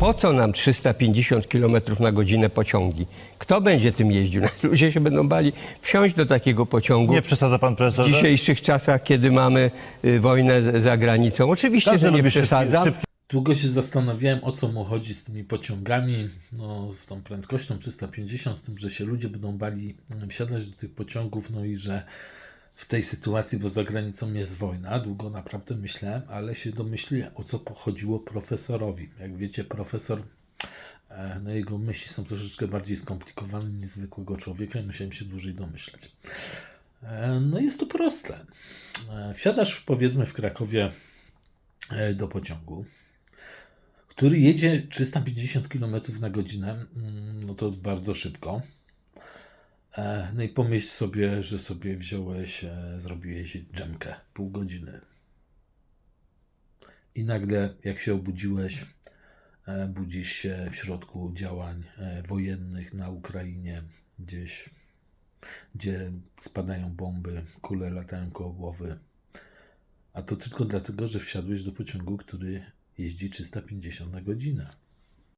Po co nam 350 km na godzinę pociągi? Kto będzie tym jeździł? Ludzie się będą bali wsiąść do takiego pociągu. Nie przesadza pan w profesorze? dzisiejszych czasach, kiedy mamy y, wojnę za granicą. Oczywiście, Każdy że nie lubi szybki- przesadzam. szybki Długo się zastanawiałem, o co mu chodzi z tymi pociągami, no, z tą prędkością 350, z tym, że się ludzie będą bali mm, wsiadać do tych pociągów, no i że w tej sytuacji, bo za granicą jest wojna, długo naprawdę myślałem, ale się domyśliłem, o co pochodziło profesorowi. Jak wiecie, profesor, e, no jego myśli są troszeczkę bardziej skomplikowane niż zwykłego człowieka i musiałem się dłużej domyślać. E, No jest to proste. E, Wsiadasz powiedzmy w Krakowie do pociągu, który jedzie 350 km na godzinę, mm, no to bardzo szybko. E, No i pomyśl sobie, że sobie wziąłeś, e, zrobiłeś dżemkę pół godziny. I nagle, jak się obudziłeś, e, budzisz się w środku działań wojennych na Ukrainie, gdzieś, gdzie spadają bomby, kule latają koło głowy. A to tylko dlatego, że wsiadłeś do pociągu, który jeździ 350 na godzinę.